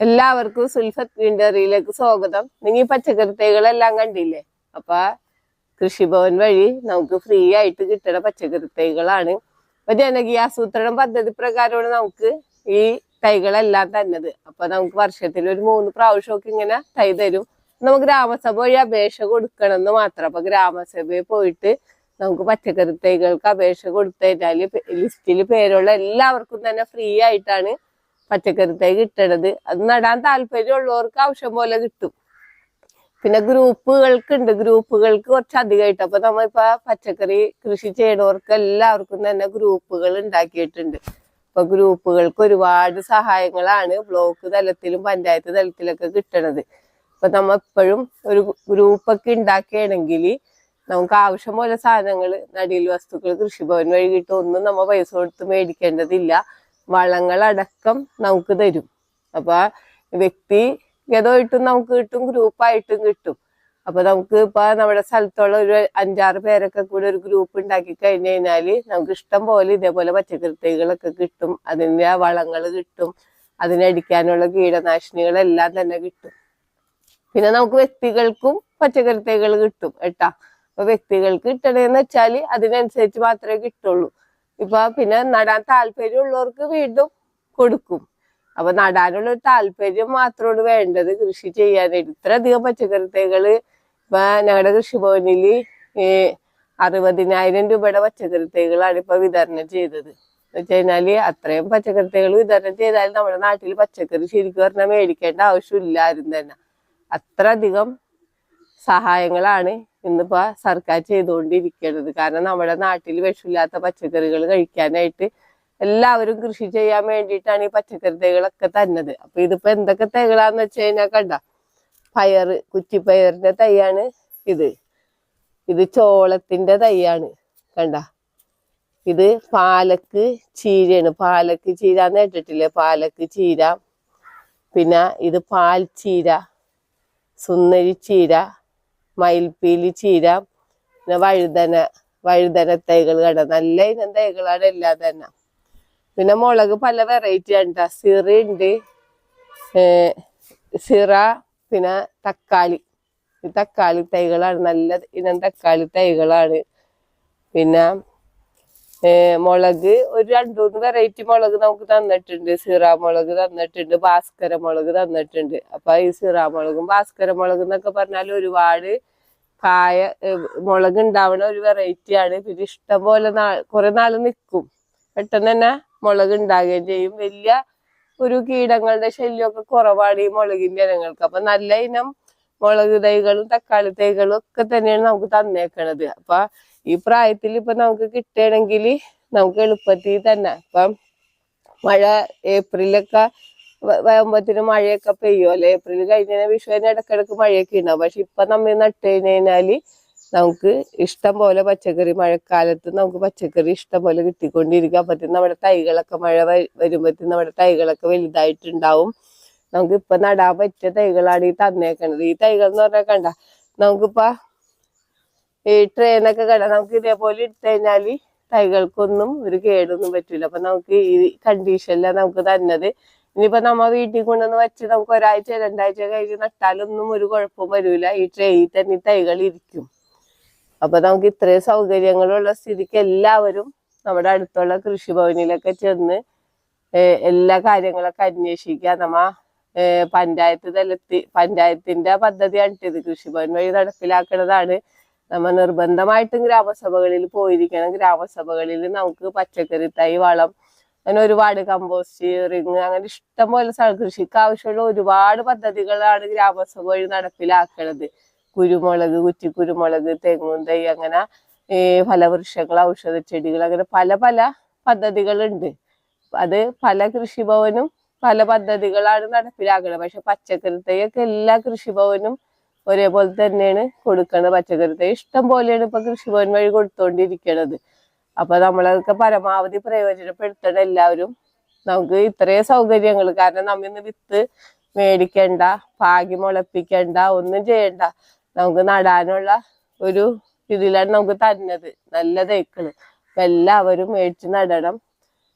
എല്ലാവർക്കും സുൽഫത്ത് ഗ്രീൻഡറിയിലേക്ക് സ്വാഗതം. നിങ്ങൾ ഈ പച്ചക്കറി തൈകളെല്ലാം കണ്ടില്ലേ? അപ്പൊ കൃഷിഭവൻ വഴി നമുക്ക് ഫ്രീ ആയിട്ട് കിട്ടുന്ന പച്ചക്കറി തൈകളാണ് അപ്പൊ ജനകീയാസൂത്രണം പദ്ധതി പ്രകാരമാണ് നമുക്ക് ഈ തൈകളെല്ലാം തന്നത്. അപ്പൊ നമുക്ക് വർഷത്തിൽ ഒരു മൂന്ന് പ്രാവശ്യമൊക്കെ ഇങ്ങനെ തൈ തരും. നമുക്ക് ഗ്രാമസഭ വഴി അപേക്ഷ കൊടുക്കണം എന്ന് മാത്രം. അപ്പൊ ഗ്രാമസഭയിൽ പോയിട്ട് നമുക്ക് പച്ചക്കറി തൈകൾക്ക് അപേക്ഷ കൊടുത്തു കഴിഞ്ഞാൽ ലിസ്റ്റിൽ പേരുള്ള എല്ലാവർക്കും തന്നെ ഫ്രീ ആയിട്ടാണ് പച്ചക്കറി തൈ കിട്ടണത്. അത് നടാൻ താല്പര്യമുള്ളവർക്ക് ആവശ്യം പോലെ കിട്ടും. പിന്നെ ഗ്രൂപ്പുകൾക്ക് ഉണ്ട് ഗ്രൂപ്പുകൾക്ക് കുറച്ച് അധികമായിട്ട് അപ്പൊ നമ്മളിപ്പോ പച്ചക്കറി കൃഷി ചെയ്യണവർക്ക് എല്ലാവർക്കും തന്നെ ഗ്രൂപ്പുകൾ ഉണ്ടാക്കിയിട്ടുണ്ട്. അപ്പൊ ഗ്രൂപ്പുകൾക്ക് ഒരുപാട് സഹായങ്ങളാണ് ബ്ലോക്ക് തലത്തിലും പഞ്ചായത്ത് തലത്തിലൊക്കെ കിട്ടണത്. അപ്പൊ നമ്മ എപ്പോഴും ഒരു ഗ്രൂപ്പൊക്കെ ഉണ്ടാക്കുകയാണെങ്കിൽ നമുക്ക് ആവശ്യം പോലെ സാധനങ്ങൾ നടീൽ വസ്തുക്കൾ കൃഷിഭവൻ വഴി കിട്ടും. ഒന്നും നമ്മ പൈസ കൊടുത്ത് മേടിക്കേണ്ടതില്ല. വളങ്ങളടക്കം നമുക്ക് തരും. അപ്പൊ വ്യക്തിഗതമായിട്ടും നമുക്ക് കിട്ടും ഗ്രൂപ്പായിട്ടും കിട്ടും. അപ്പൊ നമുക്ക് ഇപ്പൊ നമ്മുടെ സ്ഥലത്തുള്ള ഒരു അഞ്ചാറ് പേരൊക്കെ കൂടെ ഒരു ഗ്രൂപ്പ് ഉണ്ടാക്കി കഴിഞ്ഞു കഴിഞ്ഞാൽ നമുക്ക് ഇഷ്ടം പോലെ ഇതേപോലെ പച്ചക്കറി തൈകളൊക്കെ കിട്ടും അതിന്റെ വളങ്ങൾ കിട്ടും. അതിനടിക്കാനുള്ള കീടനാശിനികളെല്ലാം തന്നെ കിട്ടും. പിന്നെ നമുക്ക് വ്യക്തികൾക്കും പച്ചക്കറി തൈകൾ കിട്ടും കേട്ടാ. അപ്പൊ വ്യക്തികൾക്ക് കിട്ടണേന്ന് വെച്ചാൽ അതിനനുസരിച്ച് മാത്രമേ കിട്ടുള്ളൂ. ഇപ്പൊ പിന്നെ നടാൻ താല്പര്യമുള്ളവർക്ക് വീണ്ടും കൊടുക്കും. അപ്പൊ നടാനുള്ള ഒരു താല്പര്യം മാത്രമാണ് വേണ്ടത് കൃഷി ചെയ്യാനായിട്ട്. ഇത്രയധികം പച്ചക്കറി തൈകൾ ഇപ്പൊ ഞങ്ങളുടെ കൃഷിഭവനിൽ അറുപതിനായിരം രൂപയുടെ പച്ചക്കറി തൈകളാണ് ഇപ്പൊ വിതരണം ചെയ്തത്. വെച്ച് അത്രയും പച്ചക്കറി തൈകൾ വിതരണം ചെയ്താൽ നമ്മുടെ നാട്ടിൽ പച്ചക്കറി ശരിക്കും പറഞ്ഞാൽ മേടിക്കേണ്ട ആവശ്യമില്ല ആരും തന്നെ. അത്ര അധികം സഹായങ്ങളാണ് ഇന്നിപ്പോ സർക്കാർ ചെയ്തുകൊണ്ടിരിക്കുന്നത് കാരണം നമ്മുടെ നാട്ടിൽ വിഷമില്ലാത്ത പച്ചക്കറികൾ കഴിക്കാനായിട്ട് എല്ലാവരും കൃഷി ചെയ്യാൻ വേണ്ടിയിട്ടാണ് ഈ പച്ചക്കറി തൈകളൊക്കെ തന്നത്. അപ്പൊ ഇതിപ്പോ എന്തൊക്കെ തൈകളാന്ന് വെച്ച് കഴിഞ്ഞാൽ കണ്ട പയറ് കുറ്റിപ്പയറിന്റെ തൈയാണ് ഇത്. ഇത് ചോളത്തിന്റെ തൈയാണ് കണ്ട. ഇത് പാലക്ക് ചീരയാണ്. പാലക്ക് ചീര എന്ന് കേട്ടിട്ടില്ലേ? പാലക്ക് ചീര. പിന്നെ ഇത് പാൽ ചീര സുന്ദരി ചീര മയിൽപ്പീലി ചീര പിന്നെ വഴുതന വഴുതന തൈകൾ കണ്ട? നല്ല ഇനം തൈകളാണ് എല്ലാം തന്നെ. പിന്നെ മുളക് പല വെറൈറ്റി ഉണ്ട് സിറ ഉണ്ട് സിറ പിന്നെ തക്കാളി. തക്കാളി തൈകളാണ്. നല്ല ഇനം തക്കാളി തൈകളാണ്. പിന്നെ മുളക് ഒരു രണ്ടു മൂന്ന് വെറൈറ്റി മുളക് നമുക്ക് തന്നിട്ടുണ്ട്. സീറ മുളക് തന്നിട്ടുണ്ട് ഭാസ്കര മുളക് തന്നിട്ടുണ്ട്. അപ്പൊ ഈ സീറ മുളകും ഭാസ്കര മുളക് എന്നൊക്കെ പറഞ്ഞാൽ ഒരുപാട് കായ മുളക് ഉണ്ടാവണ ഒരു വെറൈറ്റി ആണ്. പിന്നെ ഇഷ്ടം പോലെ നാ കുറെ നാൾ നിൽക്കും പെട്ടെന്ന് തന്നെ മുളക് ഉണ്ടാകുകയും ചെയ്യും. വലിയ ഒരു കീടങ്ങളുടെ ശല്യമൊക്കെ കുറവാണ് ഈ മുളകിന്റെ ഇനങ്ങൾക്ക്. അപ്പൊ നല്ല ഇനം മുളക് തൈകളും തക്കാളി തൈകളും ഒക്കെ തന്നെയാണ് നമുക്ക് തന്നേക്കണത്. അപ്പൊ ഈ പ്രായത്തിൽ ഇപ്പൊ നമുക്ക് കിട്ടുകയാണെങ്കിൽ നമുക്ക് എളുപ്പത്തിൽ തന്നെ. ഇപ്പം മഴ ഏപ്രിലൊക്കെ വരുമ്പത്തിന് മഴയൊക്കെ പെയ്യുമല്ലോ ഏപ്രിൽ കഴിഞ്ഞ വിഷുവിന് ഇടക്കിടക്ക് മഴയൊക്കെ ഉണ്ടാവും. പക്ഷെ ഇപ്പൊ നമ്മൾ നട്ട് കഴിഞ്ഞാൽ നമുക്ക് ഇഷ്ടം പോലെ പച്ചക്കറി മഴക്കാലത്ത് നമുക്ക് പച്ചക്കറി ഇഷ്ടം പോലെ കിട്ടിക്കൊണ്ടിരിക്കും. അപ്പത്തിന് നമ്മുടെ തൈകളൊക്കെ മഴ വരുമ്പോഴത്തേന് നമ്മുടെ തൈകളൊക്കെ വലുതായിട്ടുണ്ടാവും. നമുക്ക് ഇപ്പൊ നടാൻ പറ്റിയ തൈകളാണ് ഈ തന്നേക്കണത്. ഈ തൈകൾ എന്ന് പറഞ്ഞാൽ കണ്ട നമുക്കിപ്പോ ഈ ട്രെയിനൊക്കെ കണ്ട നമുക്ക് ഇതേപോലെ ഇട്ട് കഴിഞ്ഞാൽ തൈകൾക്കൊന്നും ഒരു കേടൊന്നും പറ്റില്ല അപ്പൊ നമുക്ക് ഈ കണ്ടീഷനിലാണ് നമുക്ക് തന്നത്. ഇനിയിപ്പോ നമ്മ വീട്ടിൽ കൊണ്ടുവന്ന് വെച്ച് നമുക്ക് ഒരാഴ്ച രണ്ടാഴ്ച കഴിഞ്ഞ് നട്ടാലൊന്നും ഒരു കുഴപ്പവും വരില്ല ഈ ട്രെയിൽ തന്നെ തൈകൾ ഇരിക്കും. അപ്പൊ നമുക്ക് ഇത്രയും സൗകര്യങ്ങളുള്ള സ്ഥിതിക്ക് എല്ലാവരും നമ്മുടെ അടുത്തുള്ള കൃഷിഭവനിലൊക്കെ ചെന്ന് എല്ലാ കാര്യങ്ങളൊക്കെ അന്വേഷിക്കുക. നമ്മ പഞ്ചായത്ത് തലത്തിൽ പഞ്ചായത്തിന്റെ പദ്ധതിയാണ് ഇത്. കൃഷിഭവൻ വഴി നടപ്പിലാക്കുന്നതാണ് നമ്മ നിർബന്ധമായിട്ടും ഗ്രാമസഭകളിൽ പോയിരിക്കണം. ഗ്രാമസഭകളിൽ നമുക്ക് പച്ചക്കറി തൈ വളം അങ്ങനെ ഒരുപാട് കമ്പോസ്റ്റ് റിങ് അങ്ങനെ ഇഷ്ടംപോലെ സ്ഥല. കൃഷിക്ക് ആവശ്യമുള്ള ഒരുപാട് പദ്ധതികളാണ് ഗ്രാമസഭ വഴി നടപ്പിലാക്കണത്. കുരുമുളക് കുറ്റി കുരുമുളക് തെങ്ങും തൈ അങ്ങനെ ഈ ഫലവൃക്ഷങ്ങൾ ഔഷധ ചെടികൾ അങ്ങനെ പല പല പദ്ധതികളുണ്ട്. അത് പല കൃഷിഭവനും പല പദ്ധതികളാണ് നടപ്പിലാക്കുന്നത് പക്ഷെ പച്ചക്കറി തൈയൊക്കെ എല്ലാ കൃഷിഭവനും ഒരേപോലെ തന്നെയാണ് കൊടുക്കുന്നത് പച്ചക്കറി ഇഷ്ടം പോലെയാണ് ഇപ്പൊ കൃഷിഭവൻ വഴി കൊടുത്തോണ്ടിരിക്കണത്. അപ്പൊ നമ്മളതൊക്കെ പരമാവധി പ്രയോജനപ്പെടുത്തണം എല്ലാവരും. നമുക്ക് ഇത്രയും സൗകര്യങ്ങൾ കാരണം നമ്മ ഇന്ന് വിത്ത് മേടിക്കണ്ട പാകി മുളപ്പിക്കണ്ട ഒന്നും ചെയ്യണ്ട. നമുക്ക് നടാനുള്ള ഒരു ഇതിലാണ് നമുക്ക് തന്നത്. നല്ല തേക്കൾ. എല്ലാവരും മേടിച്ച് നടണം.